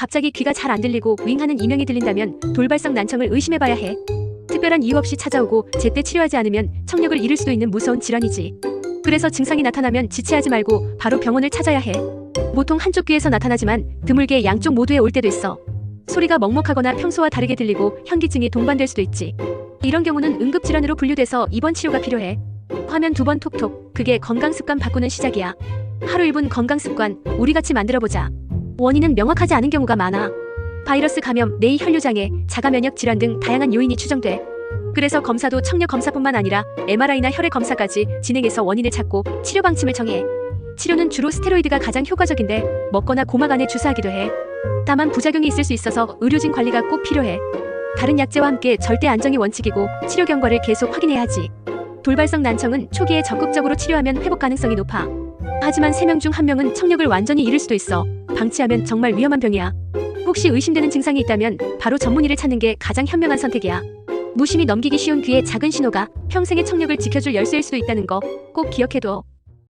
갑자기 귀가 잘 안 들리고 윙하는 이명이 들린다면 돌발성 난청을 의심해봐야 해. 특별한 이유 없이 찾아오고 제때 치료하지 않으면 청력을 잃을 수도 있는 무서운 질환이지. 그래서 증상이 나타나면 지체하지 말고 바로 병원을 찾아야 해. 보통 한쪽 귀에서 나타나지만 드물게 양쪽 모두에 올 때도 있어. 소리가 먹먹하거나 평소와 다르게 들리고 현기증이 동반될 수도 있지. 이런 경우는 응급질환으로 분류돼서 입원 치료가 필요해. 화면 두 번 톡톡. 그게 건강습관 바꾸는 시작이야. 하루 1분 건강습관, 우리 같이 만들어보자. 원인은 명확하지 않은 경우가 많아. 바이러스 감염, 뇌의 혈류장애, 자가 면역 질환 등 다양한 요인이 추정돼. 그래서 검사도 청력 검사뿐만 아니라 MRI나 혈액 검사까지 진행해서 원인을 찾고 치료 방침을 정해. 치료는 주로 스테로이드가 가장 효과적인데 먹거나 고막 안에 주사하기도 해. 다만 부작용이 있을 수 있어서 의료진 관리가 꼭 필요해. 다른 약제와 함께 절대 안정이 원칙이고 치료 경과를 계속 확인해야 하지. 돌발성 난청은 초기에 적극적으로 치료하면 회복 가능성이 높아. 하지만 3명 중 1명은 청력을 완전히 잃을 수도 있어. 방치하면 정말 위험한 병이야. 혹시 의심되는 증상이 있다면 바로 전문의를 찾는 게 가장 현명한 선택이야. 무심히 넘기기 쉬운 귀의 작은 신호가 평생의 청력을 지켜줄 열쇠일 수도 있다는 거 꼭 기억해둬.